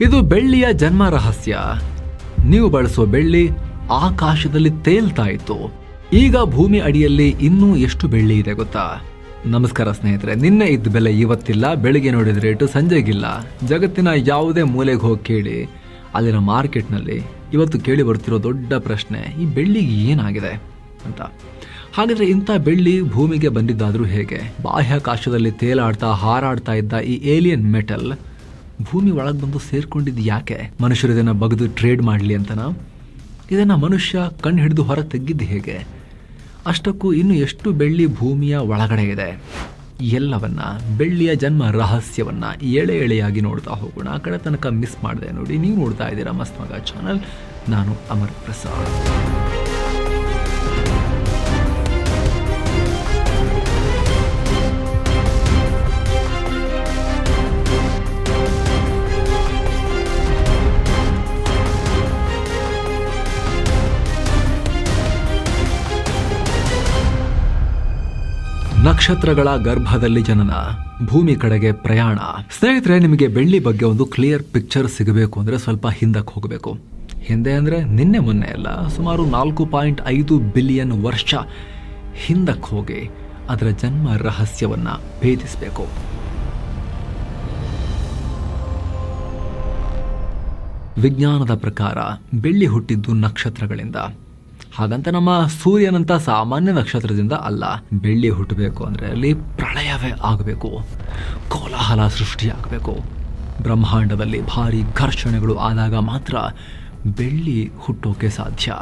ಇದು ಬೆಳ್ಳಿಯ ಜನ್ಮ ರಹಸ್ಯ. ನೀವು ಬಳಸುವ ಬೆಳ್ಳಿ ಆಕಾಶದಲ್ಲಿ ತೇಲ್ತಾ ಇತ್ತು. ಈಗ ಭೂಮಿ ಅಡಿಯಲ್ಲಿ ಇನ್ನೂ ಎಷ್ಟು ಬೆಳ್ಳಿ ಇದೆ ಗೊತ್ತಾ? ನಮಸ್ಕಾರ ಸ್ನೇಹಿತರೆ, ನಿನ್ನೆ ಇದ್ದ ಬೆಲೆ ಇವತ್ತಿಲ್ಲ, ಬೆಳಿಗ್ಗೆ ನೋಡಿದ ರೇಟು ಸಂಜೆಗಿಲ್ಲ. ಜಗತ್ತಿನ ಯಾವುದೇ ಮೂಲೆಗೆ ಹೋಗಿ ಕೇಳಿ. ಅಲ್ಲಿನ ಮಾರ್ಕೆಟ್ನಲ್ಲಿ ಇವತ್ತು ಕೇಳಿ ಬರ್ತಿರೋ ದೊಡ್ಡ ಪ್ರಶ್ನೆ, ಈ ಬೆಳ್ಳಿಗೆ ಏನಾಗಿದೆ ಅಂತ. ಹಾಗಾದ್ರೆ ಇಂಥ ಬೆಳ್ಳಿ ಭೂಮಿಗೆ ಬಂದಿದ್ದಾದರೂ ಹೇಗೆ? ಬಾಹ್ಯಾಕಾಶದಲ್ಲಿ ತೇಲಾಡ್ತಾ ಹಾರಾಡ್ತಾ ಇದ್ದ ಈ ಏಲಿಯನ್ ಮೆಟಲ್ ಭೂಮಿ ಒಳಗೆ ಬಂದು ಸೇರ್ಕೊಂಡಿದ್ದು ಯಾಕೆ? ಮನುಷ್ಯರು ಇದನ್ನು ಬಗೆದು ಟ್ರೇಡ್ ಮಾಡಲಿ ಅಂತನಾ ಇದನ್ನು ಮನುಷ್ಯ ಕಣ್ಣು ಹಿಡಿದು ಹೊರ ತೆಗ್ಗಿದ್ದು ಹೇಗೆ? ಅಷ್ಟಕ್ಕೂ ಇನ್ನು ಎಷ್ಟು ಬೆಳ್ಳಿ ಭೂಮಿಯ ಒಳಗಡೆ ಇದೆ? ಎಲ್ಲವನ್ನ, ಬೆಳ್ಳಿಯ ಜನ್ಮ ರಹಸ್ಯವನ್ನ ಎಳೆ ಎಳೆಯಾಗಿ ನೋಡ್ತಾ ಹೋಗೋಣ. ಆ ಕಡೆ ತನಕ ಮಿಸ್ ಮಾಡಿದೆ ನೋಡಿ. ನೀವು ನೋಡ್ತಾ ಇದ್ದೀರಾ ಮಸ್ತ್ ಮಗ ಚಾನಲ್ ನಾನು ಅಮರ್ ಪ್ರಸಾದ್. ನಕ್ಷತ್ರಗಳ ಗರ್ಭದಲ್ಲಿ ಜನನ, ಭೂಮಿ ಕಡೆಗೆ ಪ್ರಯಾಣ. ಸ್ನೇಹಿತರೆ, ನಿಮಗೆ ಬೆಳ್ಳಿ ಬಗ್ಗೆ ಒಂದು ಕ್ಲಿಯರ್ ಪಿಕ್ಚರ್ ಸಿಗಬೇಕು ಅಂದ್ರೆ ಸ್ವಲ್ಪ ಹಿಂದಕ್ಕೆ ಹೋಗಬೇಕು. ಹಿಂದೆ ಅಂದ್ರೆ ನಿನ್ನೆ ಮೊನ್ನೆ ಅಲ್ಲ, ಸುಮಾರು ನಾಲ್ಕು ಪಾಯಿಂಟ್ ಐದು ಬಿಲಿಯನ್ ವರ್ಷ ಹಿಂದಕ್ಕೆ ಹೋಗಿ ಅದರ ಜನ್ಮ ರಹಸ್ಯವನ್ನ ಭೇದಿಸಬೇಕು. ವಿಜ್ಞಾನದ ಪ್ರಕಾರ ಬೆಳ್ಳಿ ಹುಟ್ಟಿದ್ದು ನಕ್ಷತ್ರಗಳಿಂದ. ಹಾಗಂತ ನಮ್ಮ ಸೂರ್ಯನಂತ ಸಾಮಾನ್ಯ ನಕ್ಷತ್ರದಿಂದ ಅಲ್ಲ, ಬೆಳ್ಳಿ ಹುಟ್ಟಬೇಕು ಅಂದರೆ ಅಲ್ಲಿ ಪ್ರಳಯವೇ ಆಗಬೇಕು, ಕೋಲಾಹಲ ಸೃಷ್ಟಿಯಾಗಬೇಕು. ಬ್ರಹ್ಮಾಂಡದಲ್ಲಿ ಭಾರಿ ಘರ್ಷಣೆಗಳು ಆದಾಗ ಮಾತ್ರ ಬೆಳ್ಳಿ ಹುಟ್ಟೋಕೆ ಸಾಧ್ಯ.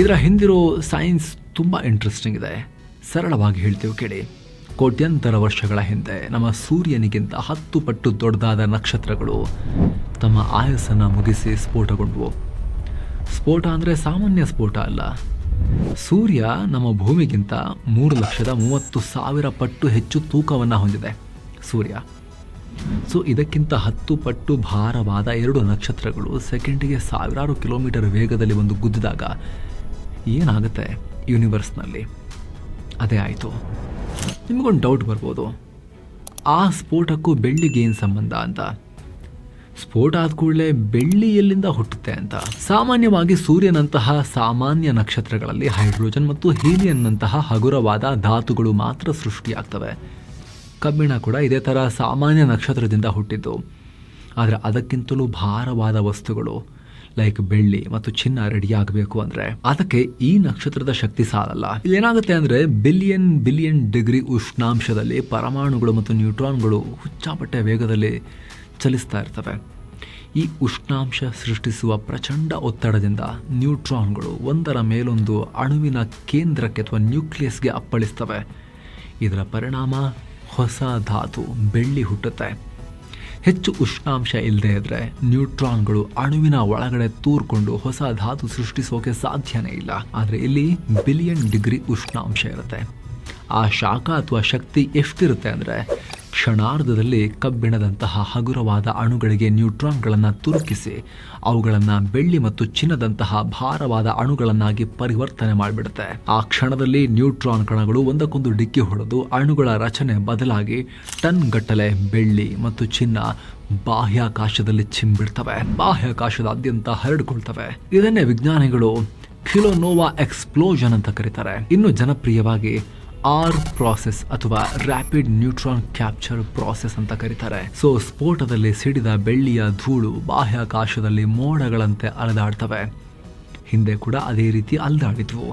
ಇದರ ಹಿಂದಿರೋ ಸೈನ್ಸ್ ತುಂಬ ಇಂಟ್ರೆಸ್ಟಿಂಗ್ ಇದೆ. ಸರಳವಾಗಿ ಹೇಳ್ತೀವಿ ಕೇಳಿ. ಕೋಟ್ಯಂತರ ವರ್ಷಗಳ ಹಿಂದೆ ನಮ್ಮ ಸೂರ್ಯನಿಗಿಂತ ಹತ್ತು ಪಟ್ಟು ದೊಡ್ಡದಾದ ನಕ್ಷತ್ರಗಳು ತಮ್ಮ ಆಯಸ್ಸನ್ನು ಮುಗಿಸಿ ಸ್ಫೋಟಗೊಂಡವು. ಸ್ಫೋಟ ಅಂದರೆ ಸಾಮಾನ್ಯ ಸ್ಫೋಟ ಅಲ್ಲ. ಸೂರ್ಯ ನಮ್ಮ ಭೂಮಿಗಿಂತ ಮೂರು ಲಕ್ಷದ ಮೂವತ್ತು ಸಾವಿರ ಪಟ್ಟು ಹೆಚ್ಚು ತೂಕವನ್ನು ಹೊಂದಿದೆ ಸೂರ್ಯ. ಸೊ ಇದಕ್ಕಿಂತ ಹತ್ತು ಪಟ್ಟು ಭಾರವಾದ ಎರಡು ನಕ್ಷತ್ರಗಳು ಸೆಕೆಂಡಿಗೆ ಸಾವಿರಾರು ಕಿಲೋಮೀಟರ್ ವೇಗದಲ್ಲಿ ಒಂದು ಗುದ್ದಿದಾಗ ಏನಾಗುತ್ತೆ ಯೂನಿವರ್ಸ್ನಲ್ಲಿ? ಅದೇ ಆಯಿತು. ನಿಮಗೊಂದು ಡೌಟ್ ಬರ್ಬೋದು. ಆ ಸ್ಫೋಟಕ್ಕೂ ಬೆಳ್ಳಿಗೆ ಏನು ಸಂಬಂಧ ಅಂತ? ಸ್ಫೋಟ ಆದ ಕೂಡಲೇ ಬೆಳ್ಳಿ ಎಲ್ಲಿಂದ ಹುಟ್ಟುತ್ತೆ ಅಂತ? ಸಾಮಾನ್ಯವಾಗಿ ಸೂರ್ಯನಂತಹ ಸಾಮಾನ್ಯ ನಕ್ಷತ್ರಗಳಲ್ಲಿ ಹೈಡ್ರೋಜನ್ ಮತ್ತು ಹೀಲಿಯನ್ನಂತಹ ಹಗುರವಾದ ಧಾತುಗಳು ಮಾತ್ರ ಸೃಷ್ಟಿಯಾಗ್ತವೆ. ಕಬ್ಬಿಣ ಕೂಡ ಇದೇ ಥರ ಸಾಮಾನ್ಯ ನಕ್ಷತ್ರದಿಂದ ಹುಟ್ಟಿದ್ದು. ಆದರೆ ಅದಕ್ಕಿಂತಲೂ ಭಾರವಾದ ವಸ್ತುಗಳು. ಲೈಕ್ ಬೆಳ್ಳಿ ಮತ್ತು ಚಿನ್ನ ರೆಡಿ ಆಗಬೇಕು ಅಂದ್ರೆ ಅದಕ್ಕೆ ಈ ನಕ್ಷತ್ರದ ಶಕ್ತಿ ಸಾಲಲ್ಲ. ಇಲ್ಲಿ ಏನಾಗುತ್ತೆ ಅಂದ್ರೆ ಬಿಲಿಯನ್ ಬಿಲಿಯನ್ ಡಿಗ್ರಿ ಉಷ್ಣಾಂಶದಲ್ಲಿ ಪರಮಾಣುಗಳು ಮತ್ತು ನ್ಯೂಟ್ರಾನ್ಗಳು ಹುಚ್ಚಾಪಟ್ಟೆ ವೇಗದಲ್ಲಿ ಚಲಿಸ್ತಾ ಇರ್ತವೆ. ಈ ಉಷ್ಣಾಂಶ ಸೃಷ್ಟಿಸುವ ಪ್ರಚಂಡ ಒತ್ತಡದಿಂದ ನ್ಯೂಟ್ರಾನ್ಗಳು ಒಂದರ ಮೇಲೊಂದು ಅಣುವಿನ ಕೇಂದ್ರಕ್ಕೆ ಅಥವಾ ನ್ಯೂಕ್ಲಿಯಸ್ಗೆ ಅಪ್ಪಳಿಸ್ತವೆ. ಇದರ ಪರಿಣಾಮ ಹೊಸ ಧಾತು ಬೆಳ್ಳಿ ಹುಟ್ಟುತ್ತೆ. ಹೆಚ್ಚು ಉಷ್ಣಾಂಶ ಇಲ್ಲದೆ ಇದ್ರೆ ನ್ಯೂಟ್ರಾನ್ಗಳು ಅಣುವಿನ ಒಳಗಡೆ ತೂರ್ಕೊಂಡು ಹೊಸ ಧಾತು ಸೃಷ್ಟಿಸೋಕೆ ಸಾಧ್ಯನೇ ಇಲ್ಲ. ಆದರೆ ಇಲ್ಲಿ ಬಿಲಿಯನ್ ಡಿಗ್ರಿ ಉಷ್ಣಾಂಶ ಇರುತ್ತೆ. ಆ ಶಾಖ ಅಥವಾ ಶಕ್ತಿ ಎಷ್ಟಿರುತ್ತೆ ಅಂದರೆ ಕ್ಷಣಾರ್ಧದಲ್ಲಿ ಕಬ್ಬಿಣದಂತಹ ಹಗುರವಾದ ಅಣುಗಳಿಗೆ ನ್ಯೂಟ್ರಾನ್ಗಳನ್ನು ತುರುಕಿಸಿ, ಅವುಗಳನ್ನು ಬೆಳ್ಳಿ ಮತ್ತು ಚಿನ್ನದಂತಹ ಭಾರವಾದ ಅಣುಗಳನ್ನಾಗಿ ಪರಿವರ್ತನೆ ಮಾಡಿಬಿಡುತ್ತೆ. ಆ ಕ್ಷಣದಲ್ಲಿ ನ್ಯೂಟ್ರಾನ್ ಕಣಗಳು ಒಂದಕ್ಕೊಂದು ಡಿಕ್ಕಿ ಹೊಡೆದು ಅಣುಗಳ ರಚನೆ ಬದಲಾಗಿ ಟನ್ ಗಟ್ಟಲೆ ಬೆಳ್ಳಿ ಮತ್ತು ಚಿನ್ನ ಬಾಹ್ಯಾಕಾಶದಲ್ಲಿ ಚಿಂಬಿಡ್ತವೆ ಬಾಹ್ಯಾಕಾಶದಾದ್ಯಂತ ಹರಡಿಕೊಳ್ತವೆ. ಇದನ್ನೇ ವಿಜ್ಞಾನಿಗಳು ಕಿಲೋನೋವಾ ಎಕ್ಸ್ಪ್ಲೋಷನ್ ಅಂತ ಕರೀತಾರೆ. ಇನ್ನು ಜನಪ್ರಿಯವಾಗಿ ಆರ್ ಪ್ರಾಸೆಸ್ ಅಥವಾ ರ್ಯಾಪಿಡ್ ನ್ಯೂಟ್ರಾನ್ ಕ್ಯಾಪ್ಚರ್ ಪ್ರಾಸೆಸ್ ಅಂತ ಕರೀತಾರೆ. ಸೊ ಸ್ಫೋಟದಲ್ಲಿ ಸಿಡಿದ ಬೆಳ್ಳಿಯ ಧೂಳು ಬಾಹ್ಯಾಕಾಶದಲ್ಲಿ ಮೋಡಗಳಂತೆ ಅಲೆದಾಡ್ತವೆ. ಹಿಂದೆ ಕೂಡ ಅದೇ ರೀತಿ ಅಲ್ದಾಡಿದ್ವು.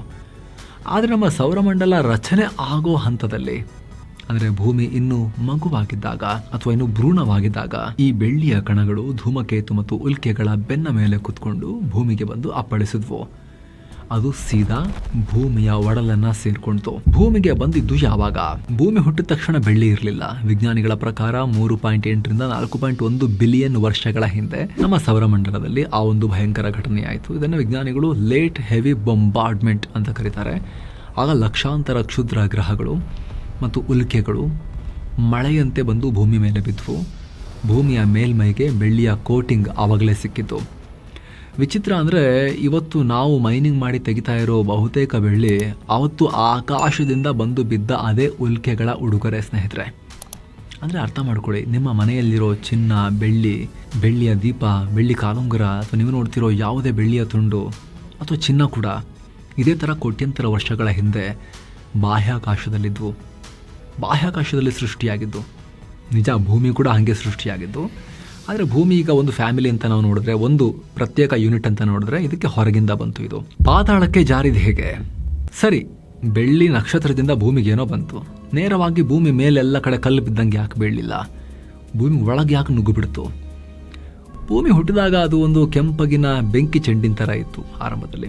ಆದರೆ ನಮ್ಮ ಸೌರಮಂಡಲ ರಚನೆ ಆಗೋ ಹಂತದಲ್ಲಿ, ಅಂದರೆ ಭೂಮಿ ಇನ್ನೂ ಮಗುವಾಗಿದ್ದಾಗ ಅಥವಾ ಇನ್ನು ಭ್ರೂಣವಾಗಿದ್ದಾಗ, ಈ ಬೆಳ್ಳಿಯ ಕಣಗಳು ಧೂಮಕೇತು ಮತ್ತು ಉಲ್ಕೆಗಳ ಬೆನ್ನ ಮೇಲೆ ಕುತ್ಕೊಂಡು ಭೂಮಿಗೆ ಬಂದು ಅಪ್ಪಳಿಸಿದ್ವು. ಅದು ಸೀದಾ ಭೂಮಿಯ ಒಡಲನ್ನ ಸೇರ್ಕೊಂಡ್ತು. ಭೂಮಿಗೆ ಬಂದಿದ್ದು ಯಾವಾಗ? ಭೂಮಿ ಹುಟ್ಟಿದ ತಕ್ಷಣ ಬೆಳ್ಳಿ ಇರಲಿಲ್ಲ. ವಿಜ್ಞಾನಿಗಳ ಪ್ರಕಾರ ಮೂರು ಪಾಯಿಂಟ್ ಎಂಟರಿಂದ ನಾಲ್ಕು ಪಾಯಿಂಟ್ ಒಂದು ಬಿಲಿಯನ್ ವರ್ಷಗಳ ಹಿಂದೆ ನಮ್ಮ ಸೌರಮಂಡಲದಲ್ಲಿ ಆ ಒಂದು ಭಯಂಕರ ಘಟನೆ ಆಯಿತು. ಇದನ್ನು ವಿಜ್ಞಾನಿಗಳು ಲೇಟ್ ಹೆವಿ ಬೊಂಬಾರ್ಡ್ಮೆಂಟ್ ಅಂತ ಕರೀತಾರೆ. ಆಗ ಲಕ್ಷಾಂತರ ಕ್ಷುದ್ರ ಗ್ರಹಗಳು ಮತ್ತು ಉಲ್ಕೆಗಳು ಮಳೆಯಂತೆ ಬಂದು ಭೂಮಿ ಮೇಲೆ ಬಿದ್ದವು ಭೂಮಿಯ ಮೇಲ್ಮೈಗೆ ಬೆಳ್ಳಿಯ ಕೋಟಿಂಗ್ ಆವಾಗಲೇ ಸಿಕ್ಕಿತು ವಿಚಿತ್ರ ಅಂದರೆ ಇವತ್ತು ನಾವು ಮೈನಿಂಗ್ ಮಾಡಿ ತೆಗಿತಾ ಇರೋ ಬಹುತೇಕ ಬೆಳ್ಳಿ ಅವತ್ತು ಆಕಾಶದಿಂದ ಬಂದು ಬಿದ್ದ ಅದೇ ಉಲ್ಕೆಗಳ ಉಡುಗೊರೆ, ಸ್ನೇಹಿತರೆ. ಅಂದರೆ ಅರ್ಥ ಮಾಡ್ಕೊಳ್ಳಿ, ನಿಮ್ಮ ಮನೆಯಲ್ಲಿರೋ ಚಿನ್ನ, ಬೆಳ್ಳಿ, ಬೆಳ್ಳಿಯ ದೀಪ, ಬೆಳ್ಳಿ ಕಾಲುಂಗರ, ಅಥವಾ ನೀವು ನೋಡ್ತಿರೋ ಯಾವುದೇ ಬೆಳ್ಳಿಯ ತುಂಡು, ಅಥವಾ ಚಿನ್ನ ಕೂಡ, ಇದೇ ಥರ ಕೋಟ್ಯಂತರ ವರ್ಷಗಳ ಹಿಂದೆ ಬಾಹ್ಯಾಕಾಶದಲ್ಲಿದ್ವು. ಬಾಹ್ಯಾಕಾಶದಲ್ಲಿ ಸೃಷ್ಟಿಯಾಗಿದ್ದು. ನಿಜ ಭೂಮಿ ಕೂಡ ಹಾಗೆ ಸೃಷ್ಟಿಯಾಗಿದ್ದು. ಆದರೆ ಭೂಮಿ ಈಗ ಒಂದು ಫ್ಯಾಮಿಲಿ ಅಂತ ನಾವು ನೋಡಿದ್ರೆ, ಒಂದು ಪ್ರತ್ಯೇಕ ಯೂನಿಟ್ ಅಂತ ನೋಡಿದ್ರೆ ಇದಕ್ಕೆ ಹೊರಗಿಂದ ಬಂತು ಇದು. ಪಾತಾಳಕ್ಕೆ ಜಾರಿದ ಹೇಗೆ? ಸರಿ, ಬೆಳ್ಳಿ ನಕ್ಷತ್ರದಿಂದ ಭೂಮಿಗೆ ಏನೋ ಬಂತು. ನೇರವಾಗಿ ಭೂಮಿ ಮೇಲೆಲ್ಲ ಕಡೆ ಕಲ್ಲು ಬಿದ್ದಂಗೆ ಯಾಕೆ ಬೀಳಲಿಲ್ಲ? ಭೂಮಿ ಒಳಗೆ ಯಾಕೆ ನುಗ್ಗುಬಿಡ್ತು? ಭೂಮಿ ಹುಟ್ಟಿದಾಗ ಅದು ಒಂದು ಕೆಂಪಗಿನ ಬೆಂಕಿ ಚೆಂಡಿನ ಥರ ಇತ್ತು ಆರಂಭದಲ್ಲಿ.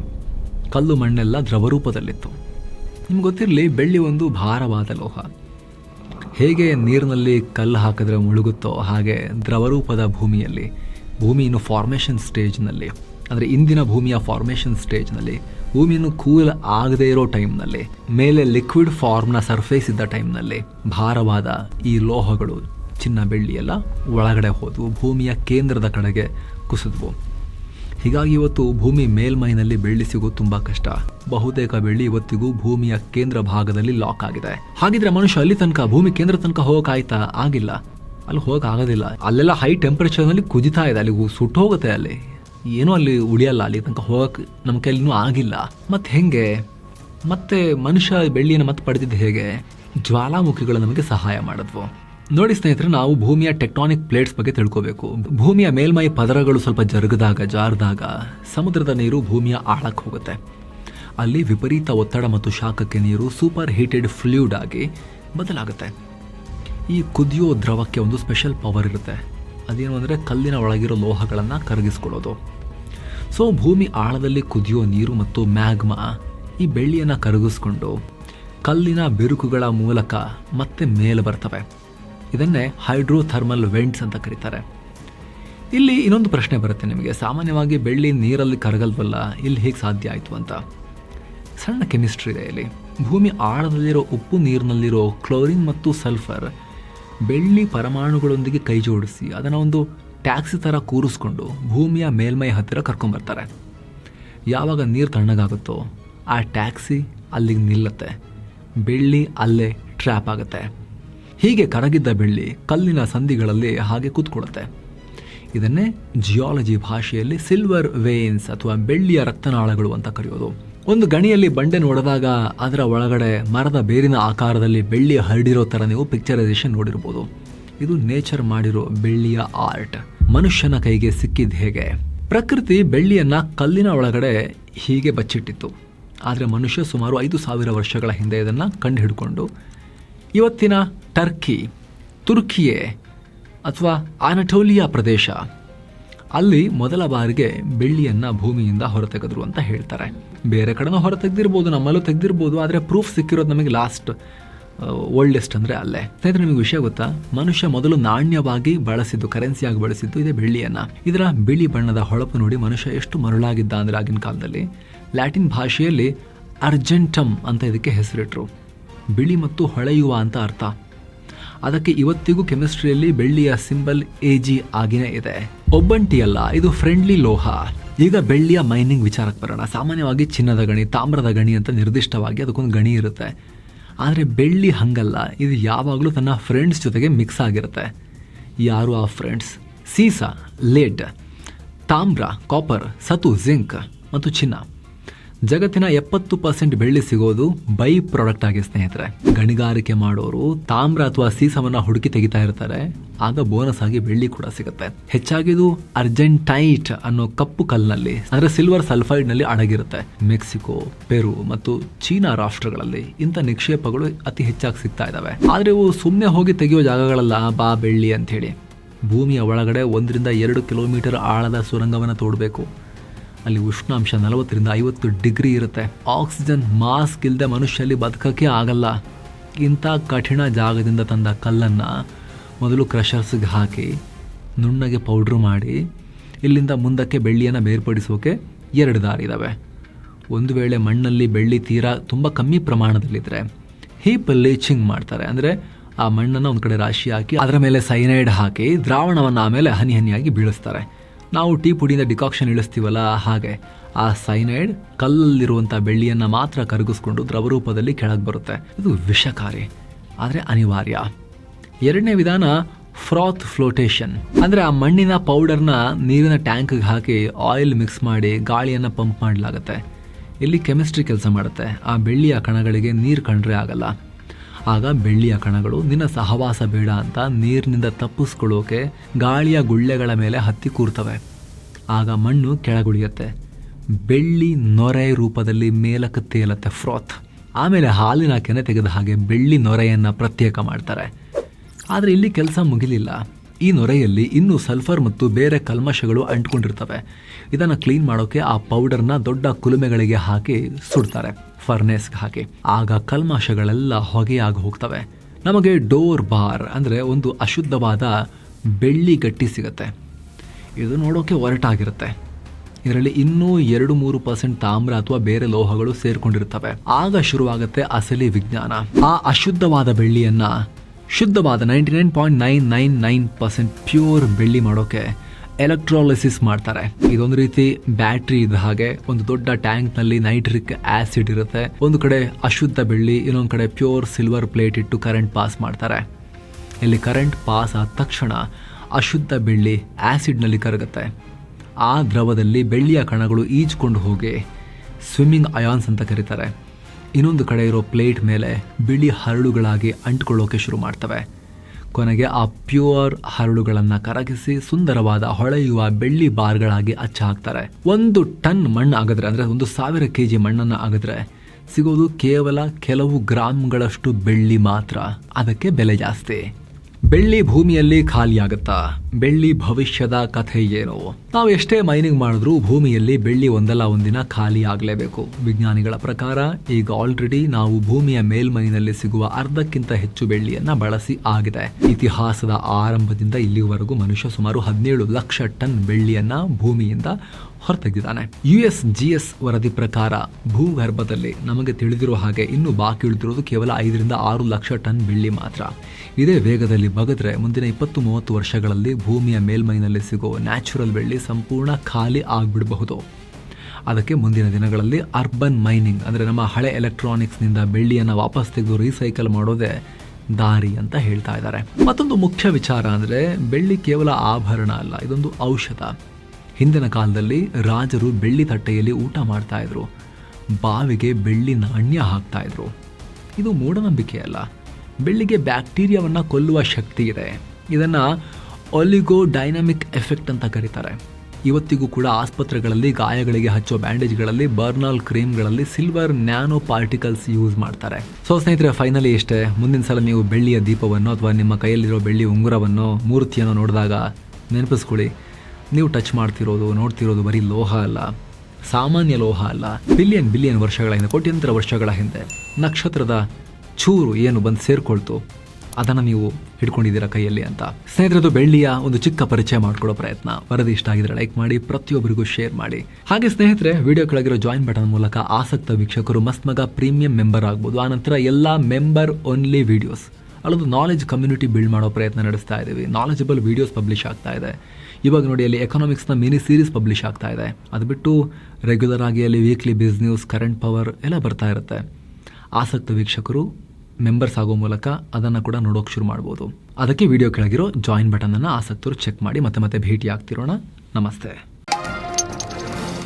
ಕಲ್ಲು ಮಣ್ಣೆಲ್ಲ ದ್ರವರೂಪದಲ್ಲಿತ್ತು. ನಿಮ್ಗೆ ಗೊತ್ತಿರಲಿ, ಬೆಳ್ಳಿ ಒಂದು ಭಾರವಾದ ಲೋಹ. ಹೇಗೆ ನೀರಿನಲ್ಲಿ ಕಲ್ಲು ಹಾಕಿದ್ರೆ ಮುಳುಗುತ್ತೋ ಹಾಗೆ ದ್ರವರೂಪದ ಭೂಮಿಯಲ್ಲಿ ಭೂಮಿ ಇನ್ನು ಫಾರ್ಮೇಷನ್ ಸ್ಟೇಜ್ನಲ್ಲಿ ಅಂದರೆ ಇಂದಿನ ಭೂಮಿಯ ಫಾರ್ಮೇಷನ್ ಸ್ಟೇಜ್ನಲ್ಲಿ ಭೂಮಿಯನ್ನು ಕೂಲ್ ಆಗದೇ ಇರೋ ಟೈಮ್ನಲ್ಲಿ ಮೇಲೆ ಲಿಕ್ವಿಡ್ ಫಾರ್ಮ್ನ ಸರ್ಫೇಸ್ ಇದ್ದ ಟೈಮ್ನಲ್ಲಿ ಭಾರವಾದ ಈ ಲೋಹಗಳು ಚಿನ್ನ ಬೆಳ್ಳಿ ಎಲ್ಲ ಒಳಗಡೆ ಹೋದವು, ಭೂಮಿಯ ಕೇಂದ್ರದ ಕಡೆಗೆ ಕುಸಿದ್ವು. ಹೀಗಾಗಿ ಇವತ್ತು ಭೂಮಿ ಮೇಲ್ಮೈನಲ್ಲಿ ಬೆಳ್ಳಿ ಸಿಗೋದು ತುಂಬಾ ಕಷ್ಟ. ಬಹುತೇಕ ಬೆಳ್ಳಿ ಇವತ್ತಿಗೂ ಭೂಮಿಯ ಕೇಂದ್ರ ಭಾಗದಲ್ಲಿ ಲಾಕ್ ಆಗಿದೆ. ಹಾಗಿದ್ರೆ ಮನುಷ್ಯ ಅಲ್ಲಿ ತನಕ ಭೂಮಿ ಕೇಂದ್ರ ತನಕ ಹೋಗಕ್ಕಾಯ್ತಾ ಆಗಿಲ್ಲ. ಅಲ್ಲಿ ಹೋಗಕ್ ಆಗೋದಿಲ್ಲ. ಅಲ್ಲೆಲ್ಲ ಹೈ ಟೆಂಪರೇಚರ್ನಲ್ಲಿ ಕುದಿತಾ ಇದೆ. ಅಲ್ಲಿ ಸುಟ್ಟು ಹೋಗುತ್ತೆ ಅಲ್ಲಿ. ಏನೂ ಅಲ್ಲಿ ಉಳಿಯಲ್ಲ. ಅಲ್ಲಿ ತನಕ ಹೋಗಕ್ ನಮ್ಮ ಕೈಲಿನೂ ಆಗಿಲ್ಲ. ಮತ್ತೆ ಹೆಂಗೆ? ಮತ್ತೆ ಮನುಷ್ಯ ಬೆಳ್ಳಿಯನ್ನು ಮತ್ತೆ ಪಡೆದಿದ್ದು ಹೇಗೆ? ಜ್ವಾಲಾಮುಖಿಗಳು ನಮಗೆ ಸಹಾಯ ಮಾಡಿದ್ವು. ನೋಡಿ ಸ್ನೇಹಿತರೆ, ನಾವು ಭೂಮಿಯ ಟೆಕ್ಟಾನಿಕ್ ಪ್ಲೇಟ್ಸ್ ಬಗ್ಗೆ ತಿಳ್ಕೋಬೇಕು. ಭೂಮಿಯ ಮೇಲ್ಮೈ ಪದರಗಳು ಸ್ವಲ್ಪ ಜರುಗಿದಾಗ, ಜಾರಿದಾಗ, ಸಮುದ್ರದ ನೀರು ಭೂಮಿಯ ಆಳಕ್ಕೆ ಹೋಗುತ್ತೆ. ಅಲ್ಲಿ ವಿಪರೀತ ಒತ್ತಡ ಮತ್ತು ಶಾಖಕ್ಕೆ ನೀರು ಸೂಪರ್ ಹೀಟೆಡ್ ಫ್ಲೂಯಿಡ್ ಆಗಿ ಬದಲಾಗುತ್ತೆ. ಈ ಕುದಿಯೋ ದ್ರವಕ್ಕೆ ಒಂದು ಸ್ಪೆಷಲ್ ಪವರ್ ಇರುತ್ತೆ. ಅದೇನು ಅಂದರೆ ಕಲ್ಲಿನ ಒಳಗಿರೋ ಲೋಹಗಳನ್ನು ಕರಗಿಸ್ಕೊಳ್ಳೋದು. ಸೊ ಭೂಮಿ ಆಳದಲ್ಲಿ ಕುದಿಯೋ ನೀರು ಮತ್ತು ಮ್ಯಾಗ್ಮಾ ಈ ಬೆಳ್ಳಿಯನ್ನು ಕರಗಿಸ್ಕೊಂಡು ಕಲ್ಲಿನ ಬಿರುಕುಗಳ ಮೂಲಕ ಮತ್ತೆ ಮೇಲೆ ಬರ್ತವೆ. ಇದನ್ನೇ ಹೈಡ್ರೋಥರ್ಮಲ್ ವೆಂಟ್ಸ್ ಅಂತ ಕರೀತಾರೆ. ಇಲ್ಲಿ ಇನ್ನೊಂದು ಪ್ರಶ್ನೆ ಬರುತ್ತೆ ನಿಮಗೆ. ಸಾಮಾನ್ಯವಾಗಿ ಬೆಳ್ಳಿ ನೀರಲ್ಲಿ ಕರಗಲ್ವಲ್ಲ, ಇಲ್ಲಿ ಹೇಗೆ ಸಾಧ್ಯ ಆಯಿತು ಅಂತ. ಸಣ್ಣ ಕೆಮಿಸ್ಟ್ರಿ ಇದೆ ಇಲ್ಲಿ. ಭೂಮಿ ಆಳದಲ್ಲಿರೋ ಉಪ್ಪು ನೀರಿನಲ್ಲಿರೋ ಕ್ಲೋರಿನ್ ಮತ್ತು ಸಲ್ಫರ್ ಬೆಳ್ಳಿ ಪರಮಾಣುಗಳೊಂದಿಗೆ ಕೈ ಜೋಡಿಸಿ ಅದನ್ನು ಒಂದು ಟ್ಯಾಕ್ಸಿ ಥರ ಕೂರಿಸ್ಕೊಂಡು ಭೂಮಿಯ ಮೇಲ್ಮೈ ಹತ್ತಿರ ಕರ್ಕೊಂಬರ್ತಾರೆ. ಯಾವಾಗ ನೀರು ತಣ್ಣಗಾಗುತ್ತೋ, ಆ ಟ್ಯಾಕ್ಸಿ ಅಲ್ಲಿಗೆ ನಿಲ್ಲುತ್ತೆ. ಬೆಳ್ಳಿ ಅಲ್ಲೇ ಟ್ರ್ಯಾಪ್ ಆಗುತ್ತೆ. ಹೀಗೆ ಕರಗಿದ್ದ ಬೆಳ್ಳಿ ಕಲ್ಲಿನ ಸಂಧಿಗಳಲ್ಲಿ ಹಾಗೆ ಕೂತ್ಕೊಳ್ಳುತ್ತೆ. ಇದನ್ನೇ ಜಿಯಾಲಜಿ ಭಾಷೆಯಲ್ಲಿ ಸಿಲ್ವರ್ ವೇನ್ಸ್ ಅಥವಾ ಬೆಳ್ಳಿಯ ರಕ್ತನಾಳಗಳು ಅಂತ ಕರೆಯೋದು. ಒಂದು ಗಣಿಯಲ್ಲಿ ಬಂಡೆ ನೋಡಿದಾಗ ಅದರ ಒಳಗಡೆ ಮರದ ಬೇರಿನ ಆಕಾರದಲ್ಲಿ ಬೆಳ್ಳಿ ಹರಡಿರೋ ಥರ ನೀವು ಪಿಕ್ಚರೈಸೇಷನ್ ನೋಡಿರ್ಬೋದು. ಇದು ನೇಚರ್ ಮಾಡಿರೋ ಬೆಳ್ಳಿಯ ಆರ್ಟ್ ಮನುಷ್ಯನ ಕೈಗೆ ಸಿಕ್ಕಿದ ಹೇಗೆ? ಪ್ರಕೃತಿ ಬೆಳ್ಳಿಯನ್ನು ಕಲ್ಲಿನ ಒಳಗಡೆ ಹೀಗೆ ಬಚ್ಚಿಟ್ಟಿತ್ತು. ಆದರೆ ಮನುಷ್ಯ ಸುಮಾರು ಐದು ಸಾವಿರ ವರ್ಷಗಳ ಹಿಂದೆ ಇದನ್ನು ಕಂಡು ಹಿಡ್ಕೊಂಡು ಇವತ್ತಿನ ಟರ್ಕಿ, ತುರ್ಕಿಯೇ ಅಥವಾ ಆನಟೋಲಿಯಾ ಪ್ರದೇಶ. ಅಲ್ಲಿ ಮೊದಲ ಬಾರಿಗೆ ಬೆಳ್ಳಿಯನ್ನು ಭೂಮಿಯಿಂದ ಹೊರತೆಗೆದ್ರು ಅಂತ ಹೇಳ್ತಾರೆ. ಬೇರೆ ಕಡೆನೂ ಹೊರ ತೆಗೆದಿರ್ಬೋದು ನಮ್ಮಲ್ಲೂ ತೆಗ್ದಿರ್ಬೋದು, ಆದರೆ ಪ್ರೂಫ್ ಸಿಕ್ಕಿರೋದು ನಮಗೆ ಲಾಸ್ಟ್ ಓಲ್ಡೆಸ್ಟ್ ಅಂದರೆ ಅಲ್ಲೇ. ಸ್ನೇಹಿತರೆ, ನಿಮಗೆ ವಿಷಯ ಗೊತ್ತಾ? ಮನುಷ್ಯ ಮೊದಲು ನಾಣ್ಯವಾಗಿ ಬಳಸಿದ್ದು ಕರೆನ್ಸಿಯಾಗಿ ಬಳಸಿದ್ದು ಇದೇ ಬೆಳ್ಳಿಯನ್ನು. ಇದರ ಬಿಳಿ ಬಣ್ಣದ ಹೊಳಪು ನೋಡಿ ಮನುಷ್ಯ ಎಷ್ಟು ಮರುಳಾಗಿದ್ದ ಅಂದರೆ ಆಗಿನ ಕಾಲದಲ್ಲಿ ಲ್ಯಾಟಿನ್ ಭಾಷೆಯಲ್ಲಿ ಅರ್ಜೆಂಟಮ್ ಅಂತ ಇದಕ್ಕೆ ಹೆಸರಿಟ್ರು. ಬಿಳಿ ಮತ್ತು ಹೊಳೆಯುವ ಅಂತ ಅರ್ಥ. ಅದಕ್ಕೆ ಇವತ್ತಿಗೂ ಕೆಮಿಸ್ಟ್ರಿಯಲ್ಲಿ ಬೆಳ್ಳಿಯ ಸಿಂಬಲ್ ಎ ಜಿ ಆಗಿನೇ ಇದೆ. ಒಬ್ಬಂಟಿ ಅಲ್ಲ ಇದು ಫ್ರೆಂಡ್ಲಿ ಲೋಹ. ಈಗ ಬೆಳ್ಳಿಯ ಮೈನಿಂಗ್ ವಿಚಾರಕ್ಕೆ ಬರೋಣ. ಸಾಮಾನ್ಯವಾಗಿ ಚಿನ್ನದ ಗಣಿ, ತಾಮ್ರದ ಗಣಿ ಅಂತ ನಿರ್ದಿಷ್ಟವಾಗಿ ಅದಕ್ಕೊಂದು ಗಣಿ ಇರುತ್ತೆ. ಆದರೆ ಬೆಳ್ಳಿ ಹಂಗಲ್ಲ. ಇದು ಯಾವಾಗಲೂ ತನ್ನ ಫ್ರೆಂಡ್ಸ್ ಜೊತೆಗೆ ಮಿಕ್ಸ್ ಆಗಿರುತ್ತೆ. ಯಾರು ಆ ಫ್ರೆಂಡ್ಸ್? ಸೀಸಾ, ಲೇಡ್, ತಾಮ್ರ, ಕಾಪರ್, ಸತು ಜಿಂಕ್ ಮತ್ತು ಚಿನ್ನ. ಜಗತ್ತಿನ ಎಪ್ಪತ್ತು ಪರ್ಸೆಂಟ್ ಬೆಳ್ಳಿ ಸಿಗೋದು ಬೈ ಪ್ರಾಡಕ್ಟ್ ಆಗಿ ಸ್ನೇಹಿತರೆ. ಗಣಿಗಾರಿಕೆ ಮಾಡೋರು ತಾಮ್ರ ಅಥವಾ ಸೀಸವನ್ನ ಹುಡುಕಿ ತೆಗಿತಾ ಇರ್ತಾರೆ. ಆಗ ಬೋನಸ್ ಆಗಿ ಬೆಳ್ಳಿ ಕೂಡ ಸಿಗುತ್ತೆ. ಹೆಚ್ಚಾಗಿದು ಅರ್ಜೆಂಟೈಟ್ ಅನ್ನೋ ಕಪ್ಪು ಕಲ್ಲಿನಲ್ಲಿ ಅಂದ್ರೆ ಸಿಲ್ವರ್ ಸಲ್ಫೈಡ್ನಲ್ಲಿ ಅಡಗಿರುತ್ತೆ. ಮೆಕ್ಸಿಕೋ, ಪೆರು ಮತ್ತು ಚೀನಾ ರಾಷ್ಟ್ರಗಳಲ್ಲಿ ಇಂಥ ನಿಕ್ಷೇಪಗಳು ಅತಿ ಹೆಚ್ಚಾಗಿ ಸಿಗ್ತಾ ಇದಾವೆ. ಆದ್ರೆ ಇವು ಸುಮ್ಮನೆ ಹೋಗಿ ತೆಗೆಯೋ ಜಾಗಗಳಲ್ಲ ಬಾ ಬೆಳ್ಳಿ ಅಂತ ಹೇಳಿ ಭೂಮಿಯ ಒಳಗಡೆ ಒಂದರಿಂದ ಎರಡು ಕಿಲೋಮೀಟರ್ ಆಳದ ಸುರಂಗವನ್ನು ತೋಡಬೇಕು. ಅಲ್ಲಿ ಉಷ್ಣಾಂಶ ನಲವತ್ತರಿಂದ ಐವತ್ತು ಡಿಗ್ರಿ ಇರುತ್ತೆ. ಆಕ್ಸಿಜನ್ ಮಾಸ್ಕ್ ಇಲ್ಲದೆ ಮನುಷ್ಯಲ್ಲಿ ಬದುಕೋಕ್ಕೆ ಆಗಲ್ಲ. ಇಂಥ ಕಠಿಣ ಜಾಗದಿಂದ ತಂದ ಕಲ್ಲನ್ನು ಮೊದಲು ಕ್ರಷರ್ಸ್ಗೆ ಹಾಕಿ, ನುಣ್ಣಗೆ ಪೌಡ್ರ್ ಮಾಡಿ, ಇಲ್ಲಿಂದ ಮುಂದಕ್ಕೆ ಬೆಳ್ಳಿಯನ್ನು ಬೇರ್ಪಡಿಸೋಕೆ ಎರಡು ದಾರಿ ಇದ್ದಾವೆ ಒಂದು ವೇಳೆ ಮಣ್ಣಲ್ಲಿ ಬೆಳ್ಳಿ ತೀರಾ ತುಂಬ ಕಮ್ಮಿ ಪ್ರಮಾಣದಲ್ಲಿದ್ದರೆ ಹೀಪ್ ಲೀಚಿಂಗ್ ಮಾಡ್ತಾರೆ. ಅಂದರೆ ಆ ಮಣ್ಣನ್ನು ಒಂದು ಕಡೆ ರಾಶಿ ಹಾಕಿ, ಅದರ ಮೇಲೆ ಸೈನೈಡ್ ಹಾಕಿ, ದ್ರಾವಣವನ್ನು ಆಮೇಲೆ ಹನಿ ಹನಿಯಾಗಿ ಬೀಳಿಸ್ತಾರೆ. ನಾವು ಟೀ ಪುಡಿಯಿಂದ ಡಿಕಾಕ್ಷನ್ ಇಳಿಸ್ತೀವಲ್ಲ, ಹಾಗೆ ಆ ಸೈನೈಡ್ ಕಲ್ಲಲ್ಲಿರುವಂಥ ಬೆಳ್ಳಿಯನ್ನು ಮಾತ್ರ ಕರಗಿಸ್ಕೊಂಡು ದ್ರವ ರೂಪದಲ್ಲಿ ಕೆಳಗೆ ಬರುತ್ತೆ. ಇದು ವಿಷಕಾರಿ, ಆದರೆ ಅನಿವಾರ್ಯ. ಎರಡನೇ ವಿಧಾನ ಫ್ರಾತ್ ಫ್ಲೋಟೇಷನ್ ಅಂದರೆ ಆ ಮಣ್ಣಿನ ಪೌಡರ್ನ ನೀರಿನ ಟ್ಯಾಂಕ್ಗೆ ಹಾಕಿ ಆಯಿಲ್ ಮಿಕ್ಸ್ ಮಾಡಿ ಗಾಳಿಯನ್ನು ಪಂಪ್ ಮಾಡಲಾಗುತ್ತೆ. ಇಲ್ಲಿ ಕೆಮಿಸ್ಟ್ರಿ ಕೆಲಸ ಮಾಡುತ್ತೆ. ಆ ಬೆಳ್ಳಿಯ ಕಣಗಳಿಗೆ ನೀರು ಕಂಡ್ರೆ ಆಗಲ್ಲ. ಆಗ ಬೆಳ್ಳಿಯ ಕಣಗಳು, ನಿನ್ನ ಸಹವಾಸ ಬೇಡ ಅಂತ ನೀರಿನಿಂದ ತಪ್ಪಿಸ್ಕೊಳ್ಳೋಕೆ ಗಾಳಿಯ ಗುಳ್ಳೆಗಳ ಮೇಲೆ ಹತ್ತಿ ಕೂರ್ತವೆ. ಆಗ ಮಣ್ಣು ಕೆಳಗುಳಿಯುತ್ತೆ. ಬೆಳ್ಳಿ ನೊರೆ ರೂಪದಲ್ಲಿ ಮೇಲಕ್ಕೆ ತೇಲತ್ತೆ ಫ್ರಾತ್. ಆಮೇಲೆ ಹಾಲಿನ ಕೆನೆ ತೆಗೆದ ಹಾಗೆ ಬೆಳ್ಳಿ ನೊರೆಯನ್ನು ಪ್ರತ್ಯೇಕ ಮಾಡ್ತಾರೆ. ಆದರೆ ಇಲ್ಲಿ ಕೆಲಸ ಮುಗಿಲಿಲ್ಲ. ಈ ನೊರೆಯಲ್ಲಿ ಇನ್ನೂ ಸಲ್ಫರ್ ಮತ್ತು ಬೇರೆ ಕಲ್ಮಶಗಳು ಅಂಟ್ಕೊಂಡಿರ್ತವೆ. ಇದನ್ನು ಕ್ಲೀನ್ ಮಾಡೋಕ್ಕೆ ಆ ಪೌಡರ್ನ ದೊಡ್ಡ ಕುಲುಮೆಗಳಿಗೆ ಹಾಕಿ ಸುಡ್ತಾರೆ. ಫರ್ನೇಸ್ಗೆ ಹಾಕಿ ಆಗ ಕಲ್ಮಾಶಗಳೆಲ್ಲ ಹೊಗೆಯಾಗಿ ಹೋಗ್ತವೆ ನಮಗೆ ಡೋರ್ ಬಾರ್ ಅಂದರೆ ಒಂದು ಅಶುದ್ಧವಾದ ಬೆಳ್ಳಿ ಗಟ್ಟಿ ಸಿಗುತ್ತೆ. ಇದು ನೋಡೋಕೆ ಒರಟಾಗಿರುತ್ತೆ. ಇದರಲ್ಲಿ ಇನ್ನೂ ಎರಡು ಮೂರು ಪರ್ಸೆಂಟ್ ತಾಮ್ರ ಅಥವಾ ಬೇರೆ ಲೋಹಗಳು ಸೇರ್ಕೊಂಡಿರ್ತವೆ. ಆಗ ಶುರುವಾಗುತ್ತೆ ಅಸಲಿ ವಿಜ್ಞಾನ. ಆ ಅಶುದ್ಧವಾದ ಬೆಳ್ಳಿಯನ್ನ ಶುದ್ಧವಾದ ninety nine point nine nine nine percent pure ಬೆಳ್ಳಿ ಮಾಡೋಕೆ ಎಲೆಕ್ಟ್ರಾಲಿಸಿಸ್ ಮಾಡ್ತಾರೆ. ಇದೊಂದು ರೀತಿ ಬ್ಯಾಟ್ರಿ ಇದ್ದ ಹಾಗೆ ಒಂದು ದೊಡ್ಡ ಟ್ಯಾಂಕ್ನಲ್ಲಿ ನೈಟ್ರಿಕ್ ಆಸಿಡ್ ಇರುತ್ತೆ. ಒಂದು ಕಡೆ ಅಶುದ್ಧ ಬೆಳ್ಳಿ, ಇನ್ನೊಂದು ಕಡೆ ಪ್ಯೂರ್ ಸಿಲ್ವರ್ ಪ್ಲೇಟ್ ಇಟ್ಟು ಕರೆಂಟ್ ಪಾಸ್ ಮಾಡ್ತಾರೆ. ಇಲ್ಲಿ ಕರೆಂಟ್ ಪಾಸ್ ಆದ ತಕ್ಷಣ ಅಶುದ್ಧ ಬೆಳ್ಳಿ ಆಸಿಡ್ನಲ್ಲಿ ಕರಗುತ್ತೆ. ಆ ದ್ರವದಲ್ಲಿ ಬೆಳ್ಳಿಯ ಕಣಗಳು ಈಜ್ಕೊಂಡು ಹೋಗಿ ಸ್ವಿಮ್ಮಿಂಗ್ ಅಯಾನ್ಸ್ ಅಂತ ಕರೀತಾರೆ. ಇನ್ನೊಂದು ಕಡೆ ಇರೋ ಪ್ಲೇಟ್ ಮೇಲೆ ಬಿಳಿ ಹರಳುಗಳಾಗಿ ಅಂಟ್ಕೊಳ್ಳೋಕೆ ಶುರು ಮಾಡ್ತವೆ. ಕೊನೆಗೆ ಆ ಪ್ಯೂರ್ ಹರಳುಗಳನ್ನು ಕರಗಿಸಿ ಸುಂದರವಾದ ಹೊಳೆಯುವ ಬೆಳ್ಳಿ ಬಾರ್ಗಳಾಗಿ ಅಚ್ಚ ಹಾಕ್ತಾರೆ ಒಂದು ಟನ್ ಮಣ್ಣು ಆಗಿದ್ರೆ, ಅಂದರೆ ಒಂದು ಸಾವಿರ ಕೆ ಜಿ ಮಣ್ಣನ್ನು ಆಗಿದ್ರೆ ಸಿಗೋದು ಕೇವಲ ಕೆಲವು ಗ್ರಾಮ್ಗಳಷ್ಟು ಬೆಳ್ಳಿ ಮಾತ್ರ. ಅದಕ್ಕೆ ಬೆಲೆ ಜಾಸ್ತಿ. ಬೆಳ್ಳಿ ಭೂಮಿಯಲ್ಲಿ ಖಾಲಿಯಾಗುತ್ತಾ, ಬೆಳ್ಳಿ ಭವಿಷ್ಯದ ಕಥೆ ಏನು? ನಾವು ಎಷ್ಟೇ ಮೈನಿಂಗ್ ಮಾಡಿದ್ರೂ ಭೂಮಿಯಲ್ಲಿ ಬೆಳ್ಳಿ ಒಂದಲ್ಲ ಒಂದಿನ ಖಾಲಿ ಆಗಲೇಬೇಕು. ವಿಜ್ಞಾನಿಗಳ ಪ್ರಕಾರ, ಈಗ ಆಲ್ರೆಡಿ ನಾವು ಭೂಮಿಯ ಮೇಲ್ಮೈನಲ್ಲಿ ಸಿಗುವ ಅರ್ಧಕ್ಕಿಂತ ಹೆಚ್ಚು ಬೆಳ್ಳಿಯನ್ನ ಬಳಸಿ ಆಗಿದೆ. ಇತಿಹಾಸದ ಆರಂಭದಿಂದ ಇಲ್ಲಿವರೆಗೂ ಮನುಷ್ಯ ಸುಮಾರು ಹದಿನೇಳು ಲಕ್ಷ ಟನ್ ಬೆಳ್ಳಿಯನ್ನ ಭೂಮಿಯಿಂದ ಹೊರತೆಗೆದಿದ್ದಾನೆ ಜಿ ಎಸ್ ವರದಿ ಪ್ರಕಾರ ಭೂಗರ್ಭದಲ್ಲಿ ನಮಗೆ ತಿಳಿದಿರುವ ಹಾಗೆ ಇನ್ನು ಬಾಕಿ ಉಳಿದಿರುವುದು ಕೇವಲ ಐದರಿಂದ ಆರು ಲಕ್ಷ ಟನ್ ಬೆಳ್ಳಿ ಮಾತ್ರ. ಇದೇ ವೇಗದಲ್ಲಿ ಬಗೆದ್ರೆ ಮುಂದಿನ ಇಪ್ಪತ್ತು ಮೂವತ್ತು ವರ್ಷಗಳಲ್ಲಿ ಭೂಮಿಯ ಮೇಲ್ಮೈನಲ್ಲಿ ಸಿಗೋ ನ್ಯಾಚುರಲ್ ಬೆಳ್ಳಿ ಸಂಪೂರ್ಣ ಖಾಲಿ ಆಗಿಬಿಡಬಹುದು. ಅದಕ್ಕೆ ಮುಂದಿನ ದಿನಗಳಲ್ಲಿ ಅರ್ಬನ್ ಮೈನಿಂಗ್, ಅಂದರೆ ನಮ್ಮ ಹಳೆ ಎಲೆಕ್ಟ್ರಾನಿಕ್ಸ್ನಿಂದ ಬೆಳ್ಳಿಯನ್ನು ವಾಪಸ್ ತೆಗೆದು ರೀಸೈಕಲ್ ಮಾಡೋದೇ ದಾರಿ ಅಂತ ಹೇಳ್ತಾ ಇದ್ದಾರೆ. ಮತ್ತೊಂದು ಮುಖ್ಯ ವಿಚಾರ ಅಂದರೆ ಬೆಳ್ಳಿ ಕೇವಲ ಆಭರಣ ಅಲ್ಲ, ಇದೊಂದು ಔಷಧ. ಹಿಂದಿನ ಕಾಲದಲ್ಲಿ ರಾಜರು ಬೆಳ್ಳಿ ತಟ್ಟೆಯಲ್ಲಿ ಊಟ ಮಾಡ್ತಾ ಇದ್ರು. ಬಾವಿಗೆ ಬೆಳ್ಳಿ ನಾಣ್ಯ ಹಾಕ್ತಾ ಇದ್ರು. ಇದು ಮೂಢನಂಬಿಕೆ ಅಲ್ಲ ಬೆಳ್ಳಿಗೆ ಬ್ಯಾಕ್ಟೀರಿಯಾವನ್ನು ಕೊಲ್ಲುವ ಶಕ್ತಿ ಇದೆ. ಇದನ್ನು ಒಲಿಗೋ ಡೈನಮಿಕ್ ಎಫೆಕ್ಟ್ ಅಂತ ಕರೀತಾರೆ. ಇವತ್ತಿಗೂ ಕೂಡ ಆಸ್ಪತ್ರೆಗಳಲ್ಲಿ, ಗಾಯಗಳಿಗೆ ಹಚ್ಚೋ ಬ್ಯಾಂಡೇಜ್ಗಳಲ್ಲಿ, ಬರ್ನಾಲ್ ಕ್ರೀಮ್ಗಳಲ್ಲಿ ಸಿಲ್ವರ್ ನ್ಯಾನೋ ಪಾರ್ಟಿಕಲ್ಸ್ ಯೂಸ್ ಮಾಡ್ತಾರೆ. ಸೊ ಸ್ನೇಹಿತರೆ ಫೈನಲಿ ಇಷ್ಟೇ ಮುಂದಿನ ಸಲ ನೀವು ಬೆಳ್ಳಿಯ ದೀಪವನ್ನು ಅಥವಾ ನಿಮ್ಮ ಕೈಯಲ್ಲಿರೋ ಬೆಳ್ಳಿ ಉಂಗುರವನ್ನು, ಮೂರ್ತಿಯನ್ನು ನೋಡಿದಾಗ ನೆನಪಿಸ್ಕೊಳ್ಳಿ. ನೀವು ಟಚ್ ಮಾಡ್ತಿರೋದು, ನೋಡ್ತಿರೋದು ಬರೀ ಲೋಹ ಅಲ್ಲ, ಸಾಮಾನ್ಯ ಲೋಹ ಅಲ್ಲ. ಬಿಲಿಯನ್ ಬಿಲಿಯನ್ ವರ್ಷಗಳ ಹಿಂದೆ, ಕೋಟ್ಯಂತರ ವರ್ಷಗಳ ಹಿಂದೆ ನಕ್ಷತ್ರದ ಚೂರು ಏನು ಬಂದು ಸೇರ್ಕೊಳ್ತು, ಅದನ್ನು ನೀವು ಹಿಡ್ಕೊಂಡಿದ್ದೀರಾ ಕೈಯಲ್ಲಿ ಅಂತ. ಸ್ನೇಹಿತರದು ಬೆಳ್ಳಿಯ ಒಂದು ಚಿಕ್ಕ ಪರಿಚಯ ಮಾಡ್ಕೊಳ್ಳೋ ಪ್ರಯತ್ನ. ವರದಿ ಇಷ್ಟ ಆಗಿದ್ರೆ ಲೈಕ್ ಮಾಡಿ, ಪ್ರತಿಯೊಬ್ಬರಿಗೂ ಶೇರ್ ಮಾಡಿ. ಹಾಗೆ ಸ್ನೇಹಿತರೆ ವಿಡಿಯೋ ಕೆಳಗಿರೋ ಜಾಯಿನ್ ಬಟನ್ ಮೂಲಕ ಆಸಕ್ತ ವೀಕ್ಷಕರು ಮಸ್ತ್ ಮಗ ಪ್ರೀಮಿಯಂ ಮೆಂಬರ್ ಆಗ್ಬೋದು. ಆನಂತರ ಎಲ್ಲ ಮೆಂಬರ್ ಓನ್ಲಿ ವಿಡಿಯೋಸ್ ಅಲ್ಲೊಂದು ನಾಲೆಜ್ ಕಮ್ಯುನಿಟಿ ಬಿಲ್ಡ್ ಮಾಡೋ ಪ್ರಯತ್ನ ನಡೆಸ್ತಾ ಇದ್ದೀವಿ ನಾಲೆಜಬಲ್ ವಿಡಿಯೋಸ್ ಪಬ್ಲಿಷ್ ಆಗ್ತಾ ಇದೆ. ಇವಾಗ ನೋಡಿ ಅಲ್ಲಿ ಎಕನಾಮಿಕ್ಸ್ನ ಮಿನಿ ಸೀರೀಸ್ ಪಬ್ಲಿಷ್ ಆಗ್ತಾ ಇದೆ. ಅದು ಬಿಟ್ಟು ರೆಗ್ಯುಲರ್ ಆಗಿ ಅಲ್ಲಿ ವೀಕ್ಲಿ ಬಿಸ್ ಕರೆಂಟ್ ಪವರ್ ಎಲ್ಲ ಬರ್ತಾ ಇರುತ್ತೆ. ಆಸಕ್ತ ವೀಕ್ಷಕರು ಮೆಂಬರ್ಸ್ ಆಗೋ ಮೂಲಕ ಅದನ್ನು ಕೂಡ ನೋಡೋಕೆ ಶುರು ಮಾಡ್ಬೋದು. ಅದಕ್ಕೆ ವಿಡಿಯೋ ಕೆಳಗಿರೋ ಜಾಯಿನ್ ಬಟನನ್ನು ಆಸಕ್ತರು ಚೆಕ್ ಮಾಡಿ ಮತ್ತೆ ಮತ್ತೆ ಭೇಟಿ ಆಗ್ತಿರೋಣ ನಮಸ್ತೆ.